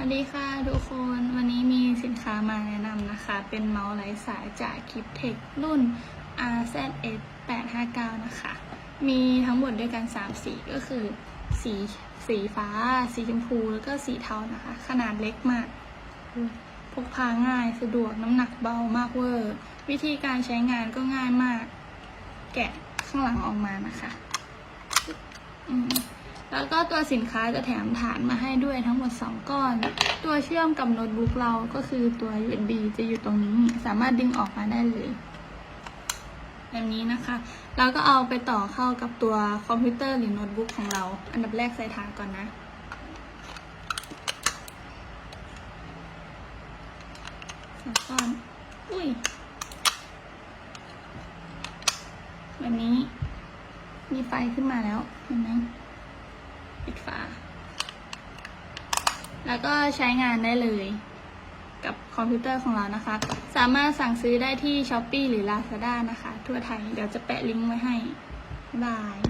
สวัสดีค่ะทุกคนวันนี้มีสินค้ามาแนะนำนะคะ เป็นเมาส์ไร้สายจากคลิปเทครุ่น RZS 859 นะคะ มีทั้งหมดด้วยกัน 3 สีก็คือ สีสีฟ้า สีชมพู แล้วก็สีเทานะคะ ขนาดเล็กมาก พกพาง่ายสะดวกน้ำหนักเบามากเวอร์ วิธีการใช้งานก็ง่ายมาก แกะข้างหลังออกมานะคะอืม แล้วก็ตัวสินค้าจะแถมฐานมาให้ด้วยทั้งหมด 2 ก้อน ตัวเชื่อมกับโน้ตบุ๊กเราก็คือตัว USB จะอยู่ตรงนี้ สามารถดึงออกมาได้เลยแบบนี้นะคะแล้วก็เอาไปต่อเข้ากับตัวคอมพิวเตอร์หรือโน้ตบุ๊กของเรา อันดับแรกใส่ฐานก่อนนะ สองก้อน อุ้ย แบบนี้ มีไฟขึ้นมาแล้ว เห็นไหม ปิดฝา แล้วก็ใช้งานได้เลย กับคอมพิวเตอร์ของเรานะคะ สามารถสั่งซื้อได้ที่ s h อ p e e หรือ Lazada นะคะ ทั่วไทย เดี๋ยวจะแปะลิงก์ไว้ให้บ๊ายบาย